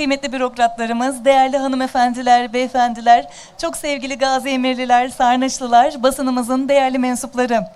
kıymetli bürokratlarımız, değerli hanımefendiler, beyefendiler, çok sevgili Gazi Emirliler, Sarnıçlılar, basınımızın değerli mensupları.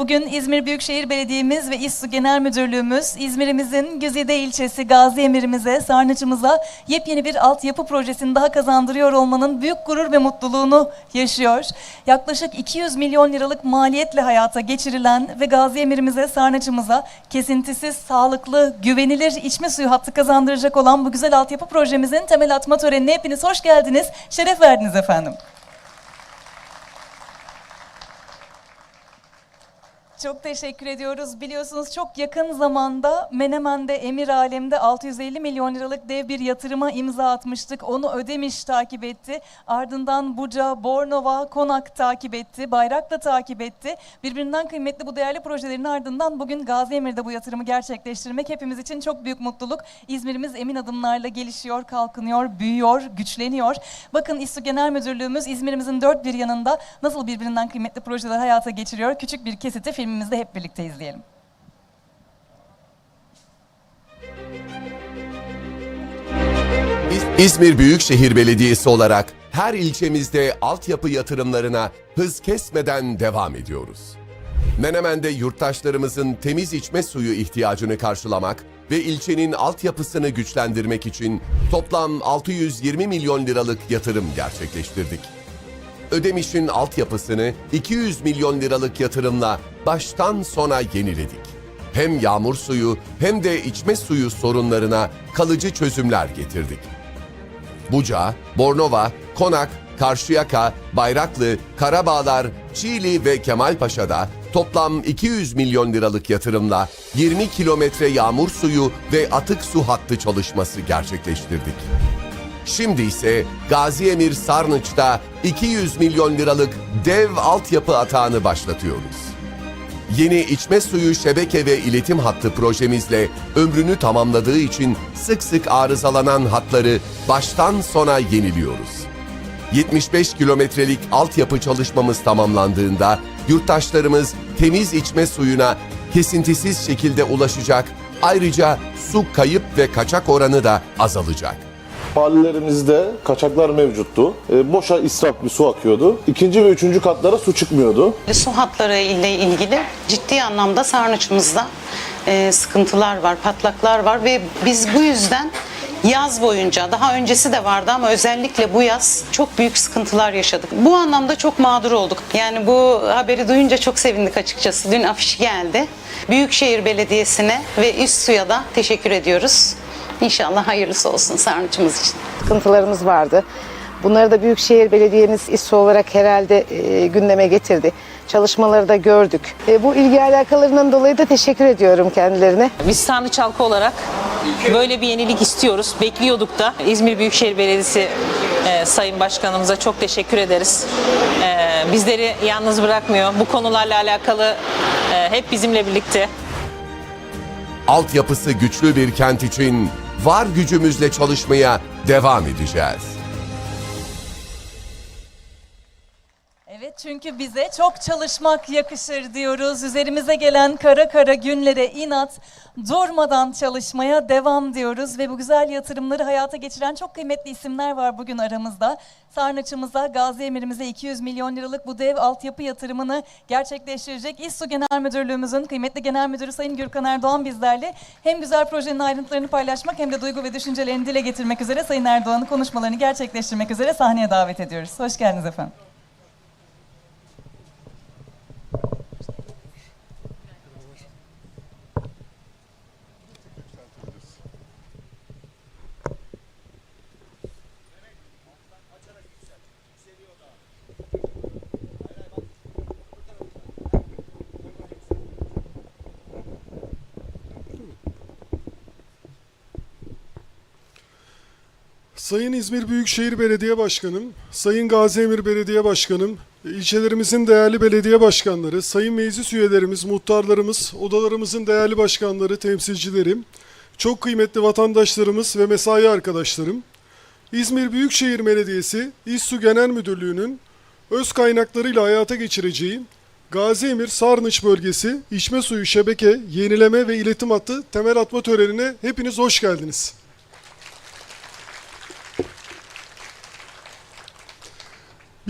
Bugün İzmir Büyükşehir Belediye'miz ve İSSU Genel Müdürlüğümüz İzmir'imizin Güzide ilçesi Gazi Emir'imize, Sarnıç'ımıza yepyeni bir altyapı projesini daha kazandırıyor olmanın büyük gurur ve mutluluğunu yaşıyor. Yaklaşık 200 milyon liralık maliyetle hayata geçirilen ve Gazi Emir'imize, Sarnıç'ımıza kesintisiz, sağlıklı, güvenilir içme suyu hattı kazandıracak olan bu güzel altyapı projemizin temel atma törenine hepiniz hoş geldiniz, şeref verdiniz efendim. Çok teşekkür ediyoruz. Biliyorsunuz çok yakın zamanda Menemen'de, Emir Alem'de 650 milyon liralık dev bir yatırıma imza atmıştık. Onu Ödemiş takip etti. Ardından Buca, Bornova, Konak takip etti. Bayraklı takip etti. Birbirinden kıymetli bu değerli projelerin ardından bugün Gazi Emir'de bu yatırımı gerçekleştirmek hepimiz için çok büyük mutluluk. İzmir'imiz emin adımlarla gelişiyor, kalkınıyor, büyüyor, güçleniyor. Bakın İSSU Genel Müdürlüğümüz İzmir'imizin dört bir yanında nasıl birbirinden kıymetli projeler hayata geçiriyor. Küçük bir kesiti filmimizde hep birlikte izleyelim. İz- İzmir Büyükşehir Belediyesi olarak her ilçemizde altyapı yatırımlarına hız kesmeden devam ediyoruz. Menemen'de yurttaşlarımızın temiz içme suyu ihtiyacını karşılamak ve ilçenin altyapısını güçlendirmek için toplam 620 milyon liralık yatırım gerçekleştirdik. Ödemiş'in altyapısını 200 milyon liralık yatırımla baştan sona yeniledik. Hem yağmur suyu hem de içme suyu sorunlarına kalıcı çözümler getirdik. Buca, Bornova, Konak, Karşıyaka, Bayraklı, Karabağlar, Çiğli ve Kemalpaşa'da toplam 200 milyon liralık yatırımla 20 kilometre yağmur suyu ve atık su hattı çalışması gerçekleştirdik. Şimdi ise Gazi Emir Sarnıç'ta 200 milyon liralık dev altyapı atağını başlatıyoruz. Yeni içme suyu şebeke ve iletim hattı projemizle ömrünü tamamladığı için sık sık arızalanan hatları baştan sona yeniliyoruz. 75 kilometrelik altyapı çalışmamız tamamlandığında yurttaşlarımız temiz içme suyuna kesintisiz şekilde ulaşacak. Ayrıca su kayıp ve kaçak oranı da azalacak. Mahallelerimizde kaçaklar mevcuttu. E, boşa israf bir su akıyordu. İkinci ve üçüncü katlara su çıkmıyordu. Su hatları ile ilgili ciddi anlamda sarnıçımızda e, sıkıntılar var, patlaklar var ve biz bu yüzden yaz boyunca daha öncesi de vardı ama özellikle bu yaz çok büyük sıkıntılar yaşadık. Bu anlamda çok mağdur olduk. Yani bu haberi duyunca çok sevindik açıkçası. Dün afiş geldi. Büyükşehir Belediyesi'ne ve İSSU'ya da teşekkür ediyoruz. İnşallah hayırlısı olsun sarnıçımız için. sıkıntılarımız vardı. Bunları da Büyükşehir Belediye'miz İSO olarak herhalde e, gündeme getirdi. Çalışmaları da gördük. E, bu ilgi alakalarından dolayı da teşekkür ediyorum kendilerine. Biz Sarnıç halkı olarak böyle bir yenilik istiyoruz. Bekliyorduk da. İzmir Büyükşehir Belediyesi e, Sayın Başkanımıza çok teşekkür ederiz. E, bizleri yalnız bırakmıyor. Bu konularla alakalı e, hep bizimle birlikte. Altyapısı güçlü bir kent için var gücümüzle çalışmaya devam edeceğiz. Çünkü bize çok çalışmak yakışır diyoruz. Üzerimize gelen kara kara günlere inat, durmadan çalışmaya devam diyoruz. Ve bu güzel yatırımları hayata geçiren çok kıymetli isimler var bugün aramızda. Sarnıç'ımıza, Gazi Emir'imize 200 milyon liralık bu dev altyapı yatırımını gerçekleştirecek İSSU Genel Müdürlüğümüzün kıymetli Genel Müdürü Sayın Gürkan Erdoğan bizlerle hem güzel projenin ayrıntılarını paylaşmak hem de duygu ve düşüncelerini dile getirmek üzere Sayın Erdoğan'ın konuşmalarını gerçekleştirmek üzere sahneye davet ediyoruz. Hoş geldiniz efendim. Sayın İzmir Büyükşehir Belediye Başkanım, Sayın Gaziemir Belediye Başkanım, ilçelerimizin değerli belediye başkanları, sayın meclis üyelerimiz, muhtarlarımız, odalarımızın değerli başkanları, temsilcilerim, çok kıymetli vatandaşlarımız ve mesai arkadaşlarım, İzmir Büyükşehir Belediyesi İSSU Genel Müdürlüğü'nün öz kaynaklarıyla hayata geçireceği Gaziemir Sarnıç bölgesi içme suyu şebeke, yenileme ve iletim hattı temel atma törenine hepiniz hoş geldiniz.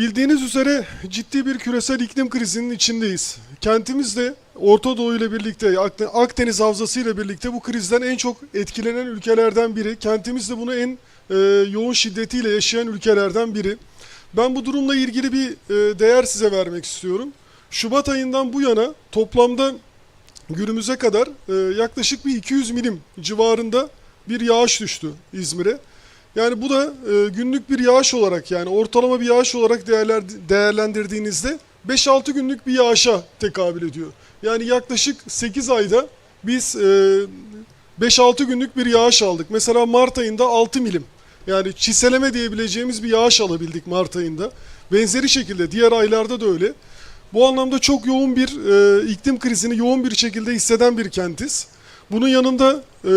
Bildiğiniz üzere ciddi bir küresel iklim krizinin içindeyiz. Kentimiz de Orta Doğu ile birlikte, Akde- Akdeniz Havzası ile birlikte bu krizden en çok etkilenen ülkelerden biri. Kentimiz de bunu en e, yoğun şiddetiyle yaşayan ülkelerden biri. Ben bu durumla ilgili bir e, değer size vermek istiyorum. Şubat ayından bu yana toplamda günümüze kadar e, yaklaşık bir 200 milim civarında bir yağış düştü İzmir'e. Yani bu da e, günlük bir yağış olarak yani ortalama bir yağış olarak değerler, değerlendirdiğinizde 5-6 günlük bir yağışa tekabül ediyor. Yani yaklaşık 8 ayda biz e, 5-6 günlük bir yağış aldık. Mesela Mart ayında 6 milim. Yani çiseleme diyebileceğimiz bir yağış alabildik Mart ayında. Benzeri şekilde diğer aylarda da öyle. Bu anlamda çok yoğun bir e, iklim krizini yoğun bir şekilde hisseden bir kentiz. Bunun yanında e,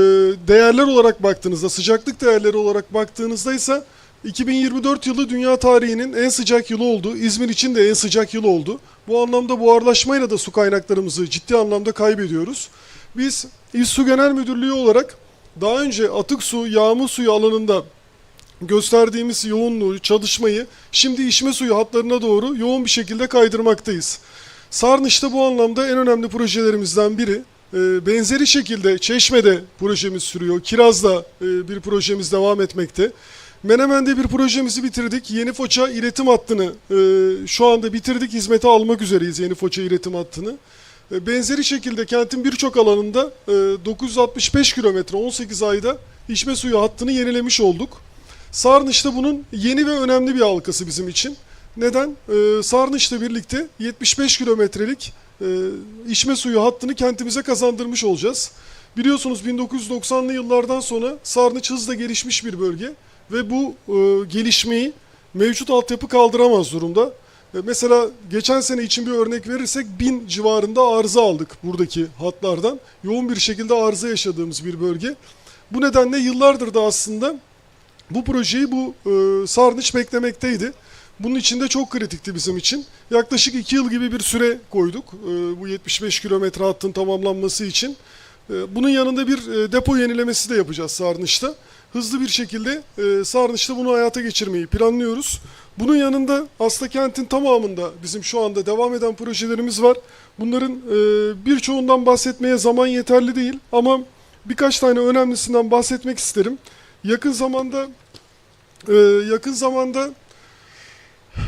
değerler olarak baktığınızda, sıcaklık değerleri olarak baktığınızda ise 2024 yılı dünya tarihinin en sıcak yılı oldu. İzmir için de en sıcak yıl oldu. Bu anlamda buharlaşmayla da su kaynaklarımızı ciddi anlamda kaybediyoruz. Biz İl Su Genel Müdürlüğü olarak daha önce atık su, yağmur suyu alanında gösterdiğimiz yoğunluğu, çalışmayı şimdi içme suyu hatlarına doğru yoğun bir şekilde kaydırmaktayız. Sarnıç'ta bu anlamda en önemli projelerimizden biri. Ee, Benzeri şekilde Çeşme'de projemiz sürüyor. Kiraz'da e, bir projemiz devam etmekte. Menemen'de bir projemizi bitirdik. Yeni Foça iletim hattını e, şu anda bitirdik. Hizmete almak üzereyiz Yeni Foça iletim hattını. E, Benzeri şekilde kentin birçok alanında e, 965 kilometre 18 ayda içme suyu hattını yenilemiş olduk. Sarnıç'ta bunun yeni ve önemli bir halkası bizim için. Neden? Sarnıç'la birlikte 75 kilometrelik içme suyu hattını kentimize kazandırmış olacağız. Biliyorsunuz 1990'lı yıllardan sonra Sarnıç hızla gelişmiş bir bölge ve bu e, gelişmeyi mevcut altyapı kaldıramaz durumda. E, mesela geçen sene için bir örnek verirsek 1000 civarında arıza aldık buradaki hatlardan. Yoğun bir şekilde arıza yaşadığımız bir bölge. Bu nedenle yıllardır da aslında bu projeyi bu e, Sarnıç beklemekteydi. Bunun için de çok kritikti bizim için. Yaklaşık 2 yıl gibi bir süre koyduk e, bu 75 kilometre hattın tamamlanması için. E, bunun yanında bir e, depo yenilemesi de yapacağız Sarnıç'ta. Hızlı bir şekilde Sarnıç'ta bunu hayata geçirmeyi planlıyoruz. Bunun yanında aslında kentin tamamında bizim şu anda devam eden projelerimiz var. Bunların birçoğundan bahsetmeye zaman yeterli değil ama birkaç tane önemlisinden bahsetmek isterim. Yakın zamanda yakın zamanda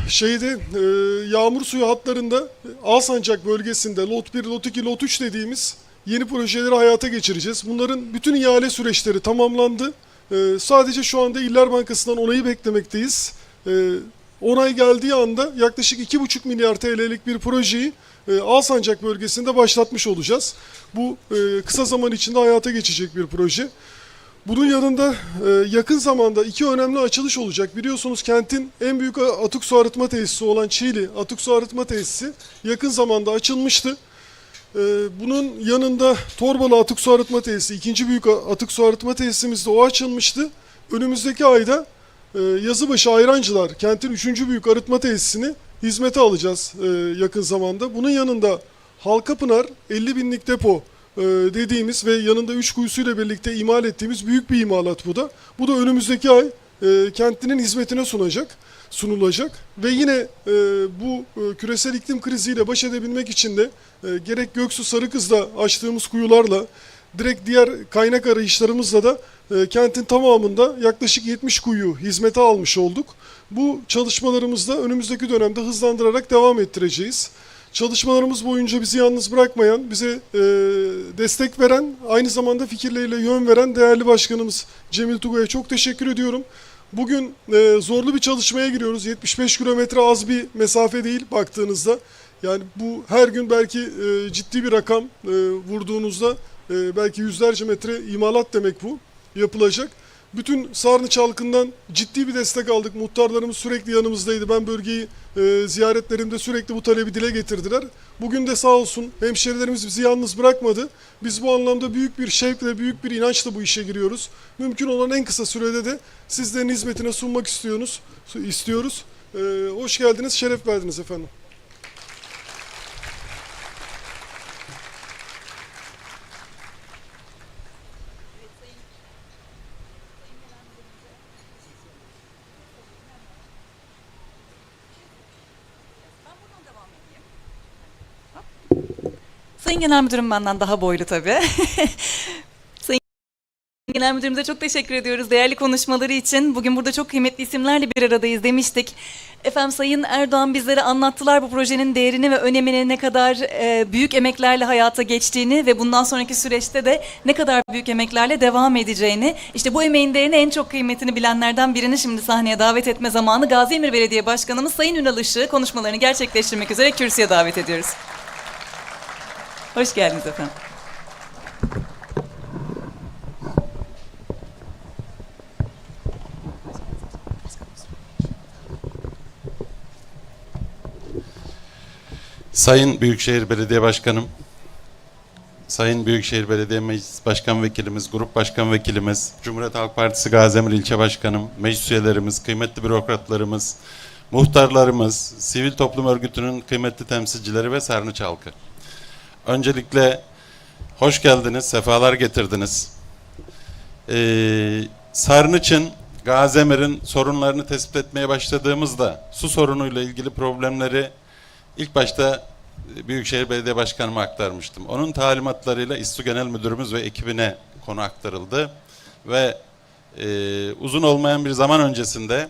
şeyde e, yağmur suyu hatlarında Alsancak bölgesinde lot 1, lot 2, lot 3 dediğimiz yeni projeleri hayata geçireceğiz. Bunların bütün ihale süreçleri tamamlandı. E, sadece şu anda İller Bankası'ndan onayı beklemekteyiz. E, onay geldiği anda yaklaşık 2,5 milyar TL'lik bir projeyi e, Alsancak bölgesinde başlatmış olacağız. Bu e, kısa zaman içinde hayata geçecek bir proje. Bunun yanında e, yakın zamanda iki önemli açılış olacak. Biliyorsunuz kentin en büyük atık su arıtma tesisi olan Çiğli Atık Su Arıtma Tesisi yakın zamanda açılmıştı. E, bunun yanında Torbalı Atık Su Arıtma Tesisi, ikinci büyük atık su arıtma tesisimiz de o açılmıştı. Önümüzdeki ayda e, Yazıbaşı Ayrancılar kentin üçüncü büyük arıtma tesisini hizmete alacağız yakın zamanda. Bunun yanında Halkapınar 50 binlik depo dediğimiz ve yanında üç kuyusuyla birlikte imal ettiğimiz büyük bir imalat bu da. Bu da önümüzdeki ay e, kentlinin hizmetine sunacak, sunulacak ve yine e, bu e, küresel iklim kriziyle baş edebilmek için de e, gerek Göksu Sarıkız'da açtığımız kuyularla direkt diğer kaynak arayışlarımızla da e, kentin tamamında yaklaşık 70 kuyu hizmete almış olduk. Bu çalışmalarımızda önümüzdeki dönemde hızlandırarak devam ettireceğiz. Çalışmalarımız boyunca bizi yalnız bırakmayan, bize e, destek veren, aynı zamanda fikirleriyle yön veren değerli başkanımız Cemil Tugay'a çok teşekkür ediyorum. Bugün e, zorlu bir çalışmaya giriyoruz. 75 kilometre az bir mesafe değil baktığınızda. Yani bu her gün belki e, ciddi bir rakam e, vurduğunuzda e, belki yüzlerce metre imalat demek bu yapılacak. Bütün Sarnıç halkından ciddi bir destek aldık. Muhtarlarımız sürekli yanımızdaydı. Ben bölgeyi e, ziyaretlerimde sürekli bu talebi dile getirdiler. Bugün de sağ olsun hemşerilerimiz bizi yalnız bırakmadı. Biz bu anlamda büyük bir şevkle, büyük bir inançla bu işe giriyoruz. Mümkün olan en kısa sürede de sizlerin hizmetine sunmak istiyoruz. istiyoruz. E, hoş geldiniz, şeref verdiniz efendim. Sayın Genel Müdürüm benden daha boylu tabii. Sayın Genel Müdürümüze çok teşekkür ediyoruz değerli konuşmaları için. Bugün burada çok kıymetli isimlerle bir aradayız demiştik. Efendim Sayın Erdoğan bizlere anlattılar bu projenin değerini ve önemini ne kadar e, büyük emeklerle hayata geçtiğini ve bundan sonraki süreçte de ne kadar büyük emeklerle devam edeceğini. İşte bu emeğin değerini en çok kıymetini bilenlerden birini şimdi sahneye davet etme zamanı. Gaziemir Belediye Başkanımız Sayın Ünal Işık'ı konuşmalarını gerçekleştirmek üzere kürsüye davet ediyoruz. Hoş geldiniz efendim. Sayın Büyükşehir Belediye Başkanım, Sayın Büyükşehir Belediye Meclis Başkan Vekilimiz, Grup Başkan Vekilimiz, Cumhuriyet Halk Partisi Gaziemir İlçe Başkanım, meclis üyelerimiz, kıymetli bürokratlarımız, muhtarlarımız, sivil toplum örgütünün kıymetli temsilcileri ve Sarnıç halkı. Öncelikle hoş geldiniz, sefalar getirdiniz. Ee, Sarnıç'ın, Gaziemir'in sorunlarını tespit etmeye başladığımızda su sorunuyla ilgili problemleri İlk başta Büyükşehir Belediye Başkanıma aktarmıştım. Onun talimatlarıyla İSSU Genel Müdürümüz ve ekibine konu aktarıldı. Ve e, uzun olmayan bir zaman öncesinde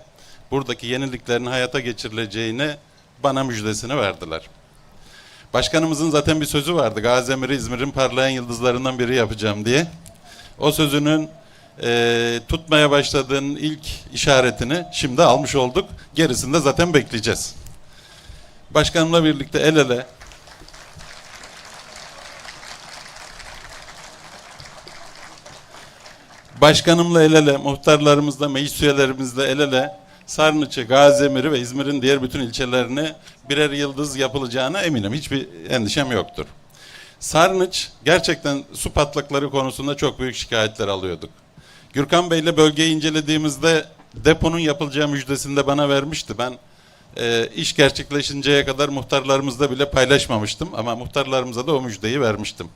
buradaki yeniliklerin hayata geçirileceğini bana müjdesini verdiler. Başkanımızın zaten bir sözü vardı. Gaziemir'i İzmir'in parlayan yıldızlarından biri yapacağım diye. O sözünün e, tutmaya başladığının ilk işaretini şimdi almış olduk. Gerisini de zaten bekleyeceğiz. Başkanımla birlikte el ele Başkanımla el ele, muhtarlarımızla, meclis üyelerimizle el ele Sarnıç'ı, Gaziemir'i ve İzmir'in diğer bütün ilçelerini birer yıldız yapılacağına eminim. Hiçbir endişem yoktur. Sarnıç gerçekten su patlakları konusunda çok büyük şikayetler alıyorduk. Gürkan Bey ile bölgeyi incelediğimizde deponun yapılacağı müjdesini de bana vermişti. Ben e, iş gerçekleşinceye kadar muhtarlarımızla bile paylaşmamıştım ama muhtarlarımıza da o müjdeyi vermiştim.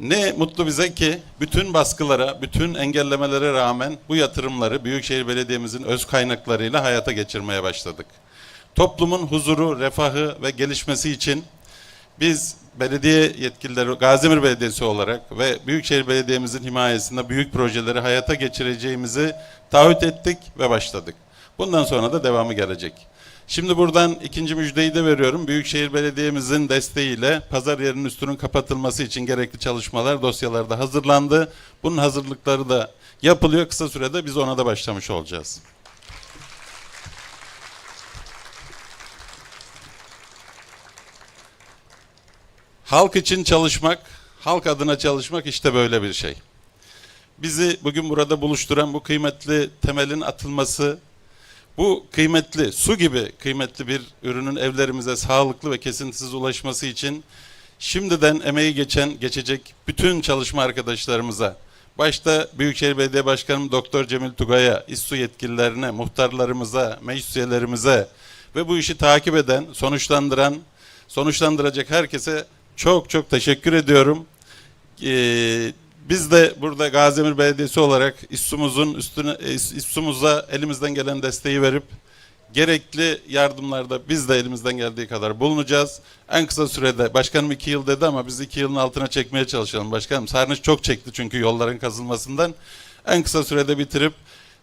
Ne mutlu bize ki bütün baskılara, bütün engellemelere rağmen bu yatırımları Büyükşehir Belediye'mizin öz kaynaklarıyla hayata geçirmeye başladık. Toplumun huzuru, refahı ve gelişmesi için biz belediye yetkilileri, Gaziemir Belediyesi olarak ve Büyükşehir Belediye'mizin himayesinde büyük projeleri hayata geçireceğimizi taahhüt ettik ve başladık. Bundan sonra da devamı gelecek. Şimdi buradan ikinci müjdeyi de veriyorum. Büyükşehir Belediye'mizin desteğiyle pazar yerinin üstünün kapatılması için gerekli çalışmalar dosyalarda hazırlandı. Bunun hazırlıkları da yapılıyor. Kısa sürede biz ona da başlamış olacağız. Halk için çalışmak, halk adına çalışmak işte böyle bir şey. Bizi bugün burada buluşturan bu kıymetli temelin atılması bu kıymetli, su gibi kıymetli bir ürünün evlerimize sağlıklı ve kesintisiz ulaşması için şimdiden emeği geçen, geçecek bütün çalışma arkadaşlarımıza, başta Büyükşehir Belediye Başkanım Doktor Cemil Tugay'a, İSSU yetkililerine, muhtarlarımıza, meclis üyelerimize ve bu işi takip eden, sonuçlandıran, sonuçlandıracak herkese çok çok teşekkür ediyorum. Ee, biz de burada Gaziemir Belediyesi olarak İSSU'muzun üstüne e, İSSU'muza elimizden gelen desteği verip gerekli yardımlarda biz de elimizden geldiği kadar bulunacağız. En kısa sürede başkanım iki yıl dedi ama biz iki yılın altına çekmeye çalışalım başkanım. Sarnıç çok çekti çünkü yolların kazılmasından. En kısa sürede bitirip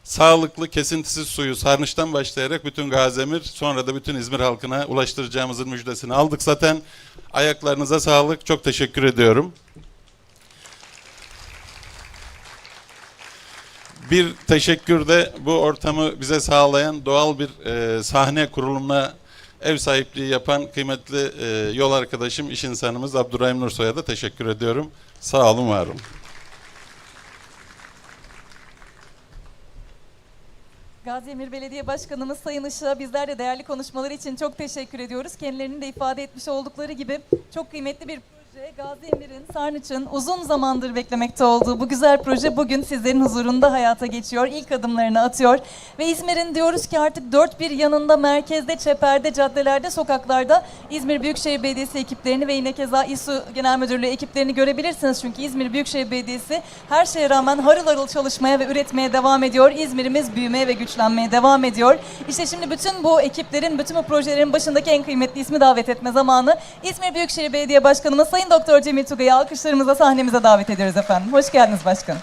sağlıklı kesintisiz suyu Sarnıç'tan başlayarak bütün Gaziemir sonra da bütün İzmir halkına ulaştıracağımızın müjdesini aldık zaten. Ayaklarınıza sağlık. Çok teşekkür ediyorum. Bir teşekkür de bu ortamı bize sağlayan doğal bir e, sahne kurulumuna ev sahipliği yapan kıymetli e, yol arkadaşım, iş insanımız Abdurrahim Nursoy'a da teşekkür ediyorum. Sağ olun, var olun. Gaziemir Belediye Başkanımız Sayın Işık'a bizler de değerli konuşmaları için çok teşekkür ediyoruz. Kendilerinin de ifade etmiş oldukları gibi çok kıymetli bir proje. Gaziemir'in, Sarnıç'ın uzun zamandır beklemekte olduğu bu güzel proje bugün sizlerin huzurunda hayata geçiyor. İlk adımlarını atıyor. Ve İzmir'in diyoruz ki artık dört bir yanında, merkezde, çeperde, caddelerde, sokaklarda İzmir Büyükşehir Belediyesi ekiplerini ve yine keza İSU Genel Müdürlüğü ekiplerini görebilirsiniz. Çünkü İzmir Büyükşehir Belediyesi her şeye rağmen harıl harıl çalışmaya ve üretmeye devam ediyor. İzmir'imiz büyümeye ve güçlenmeye devam ediyor. İşte şimdi bütün bu ekiplerin, bütün bu projelerin başındaki en kıymetli ismi davet etme zamanı. İzmir Büyükşehir Belediye Başkanımız Sayın Sayın Doktor Cemil Tugay'ı alkışlarımızla sahnemize davet ediyoruz efendim. Hoş geldiniz başkanım.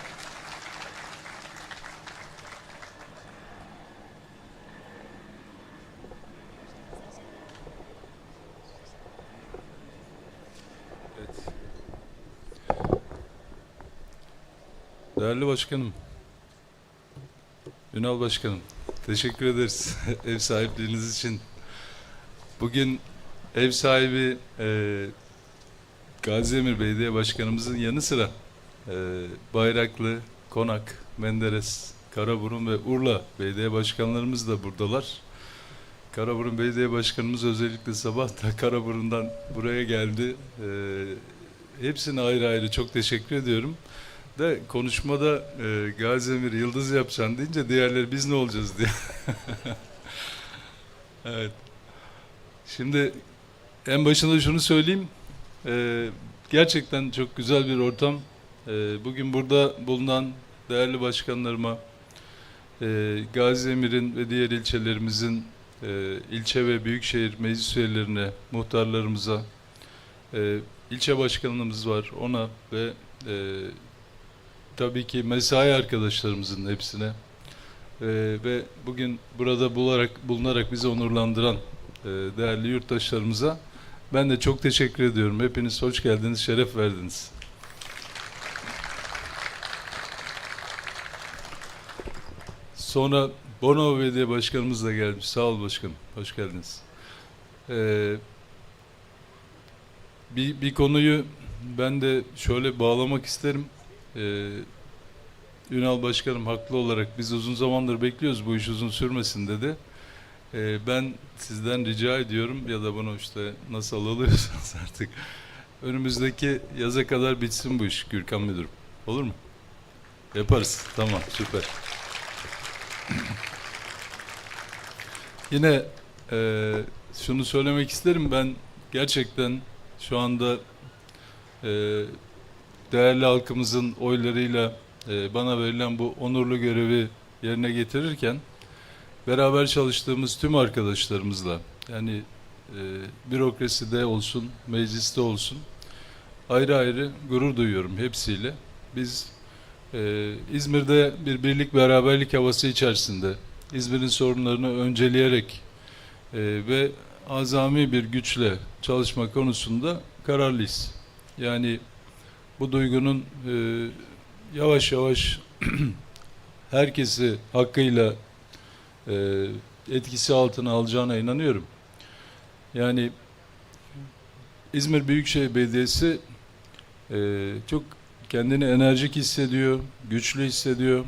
Değerli başkanım, Ünal Başkanım, teşekkür ederiz ev sahipliğiniz için. Bugün ev sahibi e, Gazi Emir Belediye Başkanımızın yanı sıra e, Bayraklı, Konak, Menderes, Karaburun ve Urla Belediye Başkanlarımız da buradalar. Karaburun Belediye Başkanımız özellikle sabah da Karaburun'dan buraya geldi. E, hepsine ayrı ayrı çok teşekkür ediyorum. De konuşmada e, Gazi Emir Yıldız yapacaksın deyince diğerleri biz ne olacağız diye. evet. Şimdi en başında şunu söyleyeyim. E, gerçekten çok güzel bir ortam. E, bugün burada bulunan değerli başkanlarıma, e, Gazi Emir'in ve diğer ilçelerimizin e, ilçe ve büyükşehir meclis üyelerine, muhtarlarımıza, e, ilçe başkanımız var ona ve tabii ki mesai arkadaşlarımızın hepsine ve bugün burada bularak, bulunarak bizi onurlandıran değerli yurttaşlarımıza ben de çok teşekkür ediyorum. Hepiniz hoş geldiniz, şeref verdiniz. Sonra Bornova Belediye Başkanımız da gelmiş. Sağ ol başkanım. Hoş geldiniz. Ee, bir, bir konuyu ben de şöyle bağlamak isterim. Ee, Ünal Başkanım haklı olarak biz uzun zamandır bekliyoruz bu iş uzun sürmesin dedi. Ee, ben sizden rica ediyorum ya da bunu işte nasıl alıyorsanız artık önümüzdeki yaza kadar bitsin bu iş Gürkan Müdürüm. Olur mu? Yaparız. Tamam süper. Yine e, şunu söylemek isterim ben gerçekten şu anda e, değerli halkımızın oylarıyla e, bana verilen bu onurlu görevi yerine getirirken beraber çalıştığımız tüm arkadaşlarımızla yani e, bürokraside olsun, mecliste olsun ayrı ayrı gurur duyuyorum hepsiyle. Biz e, İzmir'de bir birlik beraberlik havası içerisinde İzmir'in sorunlarını önceleyerek e, ve azami bir güçle çalışma konusunda kararlıyız. Yani bu duygunun e, yavaş yavaş herkesi hakkıyla e, etkisi altına alacağına inanıyorum. Yani İzmir Büyükşehir Belediyesi e, çok kendini enerjik hissediyor, güçlü hissediyor.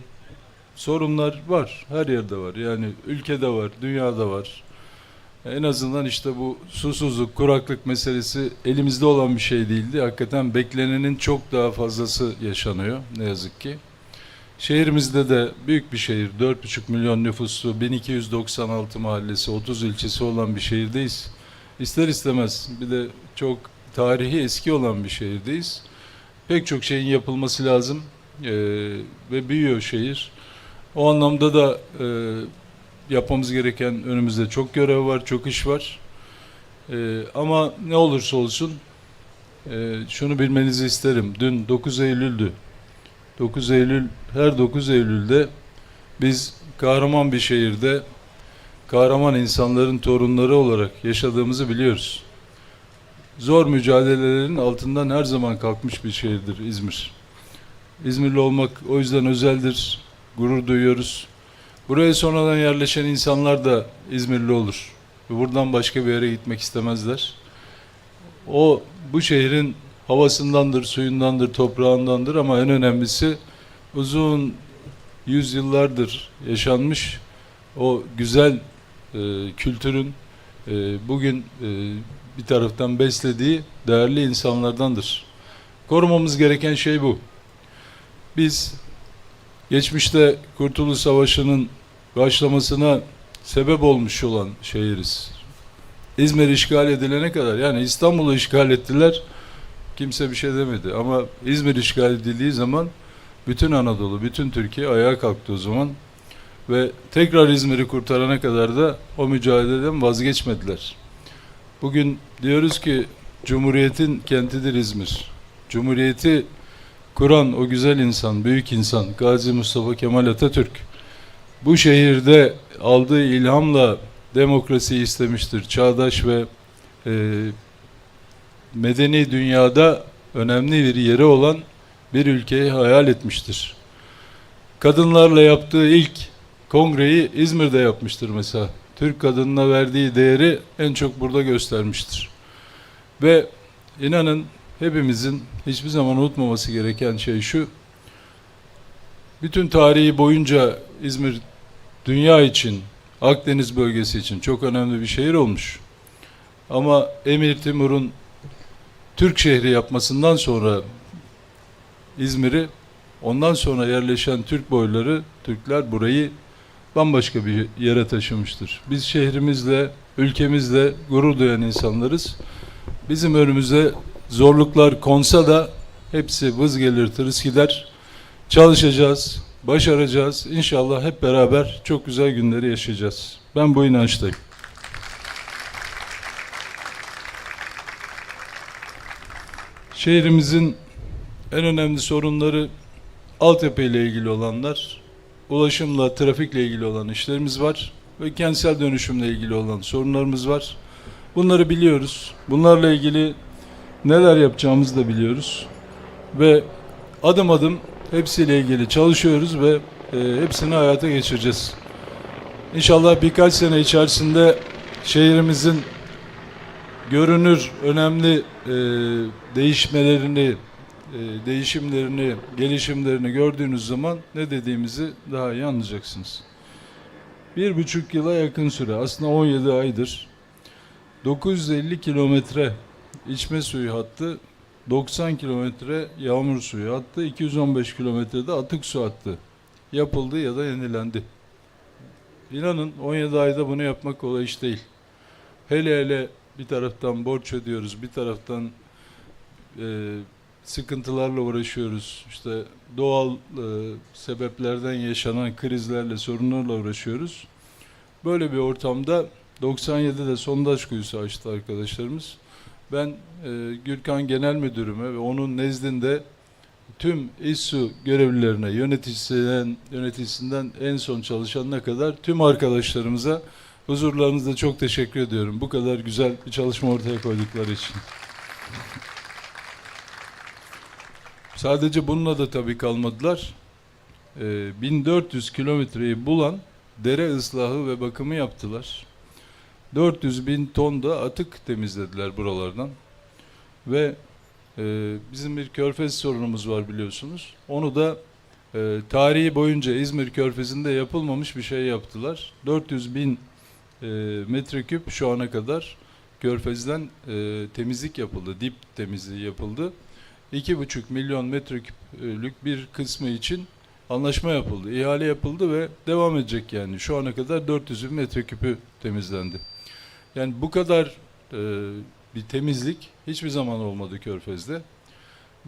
Sorunlar var, her yerde var. Yani ülkede var, dünyada var. En azından işte bu susuzluk, kuraklık meselesi elimizde olan bir şey değildi. Hakikaten beklenenin çok daha fazlası yaşanıyor ne yazık ki. Şehrimizde de büyük bir şehir, 4,5 milyon nüfuslu, 1296 mahallesi, 30 ilçesi olan bir şehirdeyiz. İster istemez bir de çok tarihi eski olan bir şehirdeyiz. Pek çok şeyin yapılması lazım ee, ve büyüyor şehir. O anlamda da e, yapmamız gereken önümüzde çok görev var, çok iş var. Ee, ama ne olursa olsun e, şunu bilmenizi isterim. Dün 9 Eylül'dü. 9 Eylül, her 9 Eylül'de biz kahraman bir şehirde kahraman insanların torunları olarak yaşadığımızı biliyoruz. Zor mücadelelerin altından her zaman kalkmış bir şehirdir İzmir. İzmirli olmak o yüzden özeldir, gurur duyuyoruz. Buraya sonradan yerleşen insanlar da İzmirli olur. Buradan başka bir yere gitmek istemezler. O bu şehrin havasındandır, suyundandır, toprağındandır ama en önemlisi uzun yüzyıllardır yaşanmış o güzel e, kültürün e, bugün e, bir taraftan beslediği değerli insanlardandır. Korumamız gereken şey bu. Biz geçmişte Kurtuluş Savaşı'nın başlamasına sebep olmuş olan şehiriz. İzmir işgal edilene kadar yani İstanbul'u işgal ettiler kimse bir şey demedi ama İzmir işgal edildiği zaman bütün Anadolu, bütün Türkiye ayağa kalktı o zaman ve tekrar İzmir'i kurtarana kadar da o mücadeleden vazgeçmediler. Bugün diyoruz ki Cumhuriyetin kentidir İzmir. Cumhuriyeti kuran o güzel insan, büyük insan Gazi Mustafa Kemal Atatürk bu şehirde aldığı ilhamla demokrasiyi istemiştir. Çağdaş ve e, medeni dünyada önemli bir yeri olan bir ülkeyi hayal etmiştir. Kadınlarla yaptığı ilk kongreyi İzmir'de yapmıştır mesela. Türk kadınına verdiği değeri en çok burada göstermiştir. Ve inanın hepimizin hiçbir zaman unutmaması gereken şey şu. Bütün tarihi boyunca İzmir dünya için, Akdeniz bölgesi için çok önemli bir şehir olmuş. Ama Emir Timur'un Türk şehri yapmasından sonra İzmir'i ondan sonra yerleşen Türk boyları, Türkler burayı bambaşka bir yere taşımıştır. Biz şehrimizle, ülkemizle gurur duyan insanlarız. Bizim önümüze zorluklar konsa da hepsi vız gelir tırıs gider. Çalışacağız, başaracağız. İnşallah hep beraber çok güzel günleri yaşayacağız. Ben bu inançtayım. Şehrimizin en önemli sorunları altyapı ile ilgili olanlar, ulaşımla, trafikle ilgili olan işlerimiz var ve kentsel dönüşümle ilgili olan sorunlarımız var. Bunları biliyoruz. Bunlarla ilgili neler yapacağımızı da biliyoruz. Ve adım adım hepsiyle ilgili çalışıyoruz ve e, hepsini hayata geçireceğiz. İnşallah birkaç sene içerisinde şehrimizin görünür önemli e, değişmelerini, e, değişimlerini, gelişimlerini gördüğünüz zaman ne dediğimizi daha iyi anlayacaksınız. Bir buçuk yıla yakın süre, aslında 17 aydır 950 kilometre içme suyu hattı, 90 kilometre yağmur suyu hattı, 215 kilometrede atık su hattı yapıldı ya da yenilendi. İnanın 17 ayda bunu yapmak kolay iş değil. Hele hele bir taraftan borç ödüyoruz, bir taraftan e, sıkıntılarla uğraşıyoruz. İşte doğal e, sebeplerden yaşanan krizlerle, sorunlarla uğraşıyoruz. Böyle bir ortamda 97'de sondaj kuyusu açtı arkadaşlarımız. Ben e, Gürkan Genel Müdürüme ve onun nezdinde tüm İSSU görevlilerine, yöneticisinden, yöneticisinden en son çalışanına kadar tüm arkadaşlarımıza huzurlarınızda çok teşekkür ediyorum. Bu kadar güzel bir çalışma ortaya koydukları için. Sadece bununla da tabii kalmadılar. Ee, 1400 kilometreyi bulan dere ıslahı ve bakımı yaptılar. 400 bin ton da atık temizlediler buralardan. Ve e, bizim bir körfez sorunumuz var biliyorsunuz. Onu da e, tarihi boyunca İzmir körfezinde yapılmamış bir şey yaptılar. 400 bin e, metreküp şu ana kadar körfezden e, temizlik yapıldı. Dip temizliği yapıldı. 2,5 milyon metreküplük bir kısmı için anlaşma yapıldı. ihale yapıldı ve devam edecek yani. Şu ana kadar 400 bin metreküpü temizlendi. Yani bu kadar e, bir temizlik hiçbir zaman olmadı Körfez'de.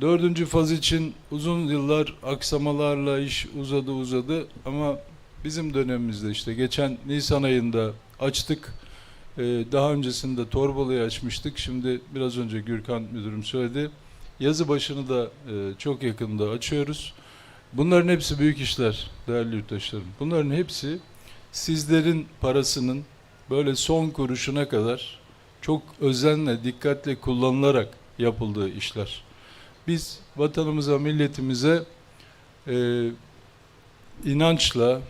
Dördüncü faz için uzun yıllar aksamalarla iş uzadı uzadı ama bizim dönemimizde işte geçen Nisan ayında açtık. Ee, daha öncesinde Torbalı'yı açmıştık. Şimdi biraz önce Gürkan müdürüm söyledi. Yazı başını da e, çok yakında açıyoruz. Bunların hepsi büyük işler değerli yurttaşlarım. Bunların hepsi sizlerin parasının böyle son kuruşuna kadar çok özenle, dikkatle kullanılarak yapıldığı işler. Biz vatanımıza, milletimize e, inançla,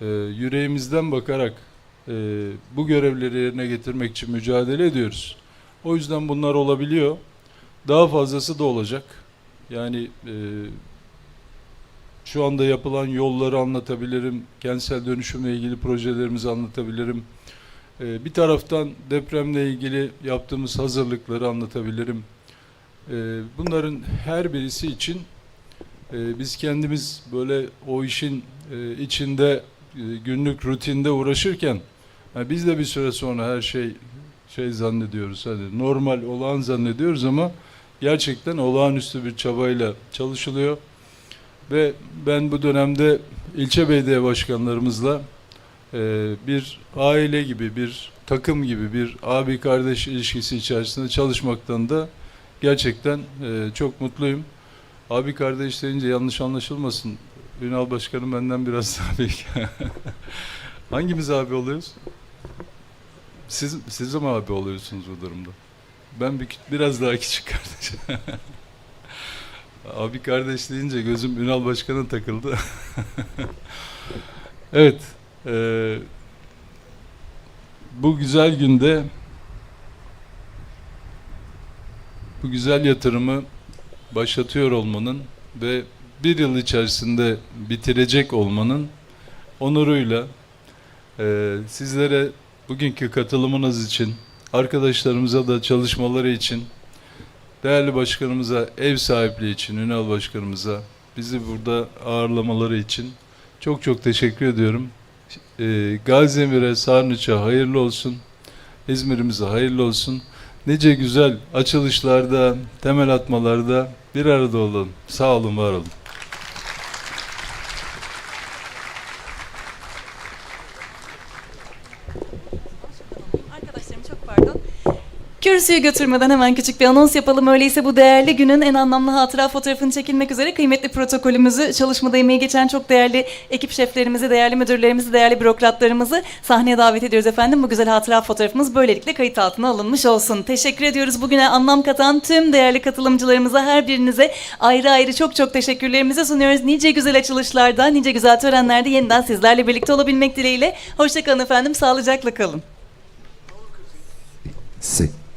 e, yüreğimizden bakarak e, bu görevleri yerine getirmek için mücadele ediyoruz. O yüzden bunlar olabiliyor. Daha fazlası da olacak. Yani e, şu anda yapılan yolları anlatabilirim, kentsel dönüşümle ilgili projelerimizi anlatabilirim. E, bir taraftan depremle ilgili yaptığımız hazırlıkları anlatabilirim. E, bunların her birisi için e, biz kendimiz böyle o işin e, içinde e, günlük rutinde uğraşırken yani biz de bir süre sonra her şey şey zannediyoruz hani normal olağan zannediyoruz ama gerçekten olağanüstü bir çabayla çalışılıyor ve ben bu dönemde ilçe belediye başkanlarımızla e, bir aile gibi, bir takım gibi, bir abi kardeş ilişkisi içerisinde çalışmaktan da gerçekten e, çok mutluyum. Abi kardeş deyince yanlış anlaşılmasın. Ünal Başkanım benden biraz daha büyük. Hangimiz abi oluyoruz? Siz, siz mi abi oluyorsunuz bu durumda? Ben bir, biraz daha küçük kardeş. abi kardeş deyince gözüm Ünal Başkan'a takıldı. evet. eee, bu güzel günde bu güzel yatırımı başlatıyor olmanın ve bir yıl içerisinde bitirecek olmanın onuruyla eee, sizlere bugünkü katılımınız için, arkadaşlarımıza da çalışmaları için, değerli başkanımıza ev sahipliği için, Ünal başkanımıza bizi burada ağırlamaları için çok çok teşekkür ediyorum. Eee Gaziemir'e, Sarnıç'a hayırlı olsun. İzmir'imize hayırlı olsun. Nice güzel açılışlarda, temel atmalarda bir arada olalım. Sağ olun, var olun. Arkadaşlarım çok pardon. Kürsüyü götürmeden hemen küçük bir anons yapalım. Öyleyse bu değerli günün en anlamlı hatıra fotoğrafını çekilmek üzere kıymetli protokolümüzü, çalışmada emeği geçen çok değerli ekip şeflerimizi, değerli müdürlerimizi, değerli bürokratlarımızı sahneye davet ediyoruz efendim. Bu güzel hatıra fotoğrafımız böylelikle kayıt altına alınmış olsun. Teşekkür ediyoruz bugüne anlam katan tüm değerli katılımcılarımıza, her birinize ayrı ayrı çok çok teşekkürlerimizi sunuyoruz. Nice güzel açılışlarda, nice güzel törenlerde yeniden sizlerle birlikte olabilmek dileğiyle. Hoşçakalın efendim, sağlıcakla kalın. C'est